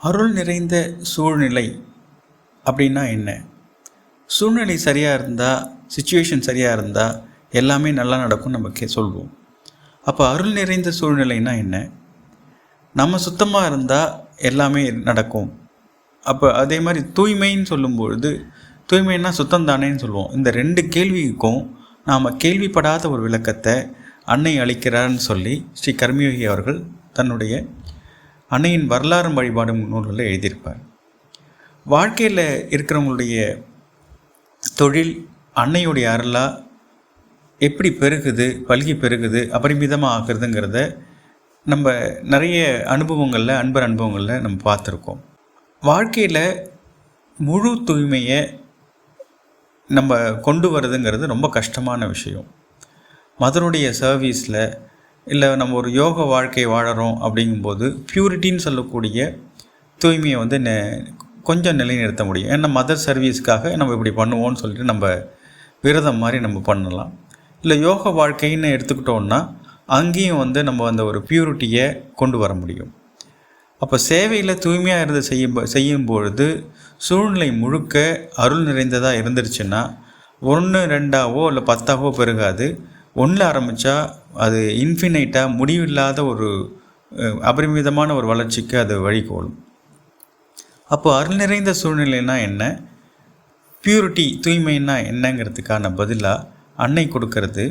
அருள் நிறைந்த சூழ்நிலை அப்படின்னா என்ன? சூழ்நிலை சரியாக இருந்தால் சுச்சுவேஷன் சரியாக இருந்தால் எல்லாமே நல்லா நடக்கும் நம்ம கே சொல்வோம். அப்போ அருள் நிறைந்த சூழ்நிலைனா என்ன? நம்ம சுத்தமாக இருந்தால் எல்லாமே நடக்கும். அப்போ அதே மாதிரி தூய்மைன்னு சொல்லும்பொழுது தூய்மைன்னா சுத்தம் தானேன்னு சொல்லுவோம் இந்த ரெண்டு கேள்விக்கும் நாம் கேள்விப்படாத ஒரு விளக்கத்தை அன்னை அளிக்கிறார்னு சொல்லி ஸ்ரீ கர்மயோகி அவர்கள் தன்னுடைய அன்னையின் வரலாறு வழிபாடும் நூல்களில் எழுதியிருப்பார். வாழ்க்கையில் இருக்கிறவங்களுடைய தொழில் அன்னையுடைய அருளாக எப்படி பெருகுது பல்கி பெருகுது அபரிமிதமாக ஆகுறதுங்கிறத நம்ம நிறைய அனுபவங்களில் அன்பர் அனுபவங்களில் நம்ம பார்த்துருக்கோம். வாழ்க்கையில் முழு தூய்மையை நம்ம கொண்டு வரதுங்கிறது ரொம்ப கஷ்டமான விஷயம். மதனுடைய சர்வீஸில் இல்லை நம்ம ஒரு யோக வாழ்க்கை வாழறோம் அப்படிங்கும்போது பியூரிட்டின்னு சொல்லக்கூடிய தூய்மையை வந்து நெ கொஞ்சம் நிலைநிறுத்த முடியும். ஏன்னா மதர் சர்வீஸ்க்காக நம்ம இப்படி பண்ணுவோம்னு சொல்லிட்டு நம்ம விரதம் மாதிரி நம்ம பண்ணலாம். இல்லை யோக வாழ்க்கைன்னு எடுத்துக்கிட்டோம்னா அங்கேயும் வந்து நம்ம அந்த ஒரு பியூரிட்டியை கொண்டு வர முடியும். அப்போ சேவையில் தூய்மையாக இருந்து செய்யும் செய்யும் பொழுது சூழ்நிலை முழுக்க அருள் நிறைந்ததாக இருந்துருச்சுன்னா ஒன்று ரெண்டாவோ இல்லை பத்தாவோ பெருகாது. ஒன்றில் ஆரம்பித்தா அது இன்ஃபினைட்டாக முடிவில்லாத ஒரு அபரிமிதமான ஒரு வளர்ச்சிக்கு அது வழிகோலும் அப்போ அருள் நிறைந்த சூழ்நிலைனா என்ன? பியூரிட்டி தூய்மைன்னா என்னங்கிறதுக்கான பதிலாக அன்னை கொடுக்கறது.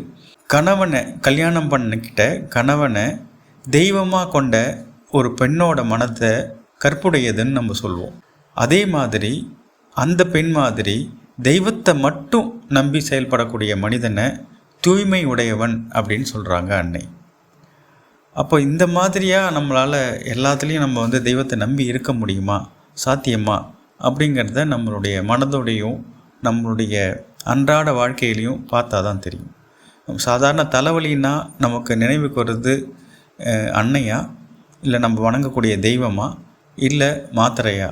கணவனை கல்யாணம் பண்ணிக்கிட்ட கணவனை தெய்வமாக கொண்ட ஒரு பெண்ணோட மனத்தை கற்புடையதுன்னு நம்ம சொல்லுவோம் அதே மாதிரி அந்த பெண் மாதிரி தெய்வத்தை மட்டும் நம்பி செயல்படக்கூடிய மனிதனை தூய்மை உடையவன் அப்படின்னு சொல்கிறாங்க அன்னை. அப்போ இந்த மாதிரியாக நம்மளால் எல்லாத்துலேயும் நம்ம வந்து தெய்வத்தை நம்பி இருக்க முடியுமா? சாத்தியமா? அப்படிங்கிறத நம்மளுடைய மனதோடையும் நம்மளுடைய அன்றாட வாழ்க்கையிலையும் பார்த்தா தான் தெரியும். சாதாரண தலைவலின்னா நமக்கு நினைவுக்கு வருது அன்னையா? இல்லை நம்ம வணங்கக்கூடிய தெய்வமா? இல்லை மாத்திரையா?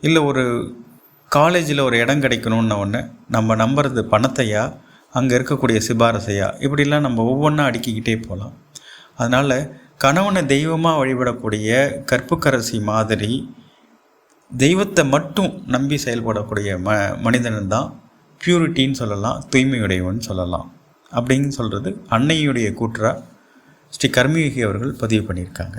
இல்லை ஒரு காலேஜில் ஒரு இடம் கிடைக்கணும்னு ஒன்று நம்ம நம்புறது பணத்தையா? அங்கே இருக்கக்கூடிய சிபாரசையா? இப்படிலாம் நம்ம ஒவ்வொன்றா அடுக்கிக்கிட்டே போகலாம் அதனால் கணவனை தெய்வமாக வழிபடக்கூடிய கற்புக்கரசி மாதிரி தெய்வத்தை மட்டும் நம்பி செயல்படக்கூடிய ம மனிதன் தான் பியூரிட்டின்னு சொல்லலாம் தூய்மையுடையவன் சொல்லலாம். அப்படின்னு சொல்கிறது அன்னையுடைய கூற்றா ஸ்ரீ கர்மயோகி அவர்கள் பதிவு பண்ணியிருக்காங்க.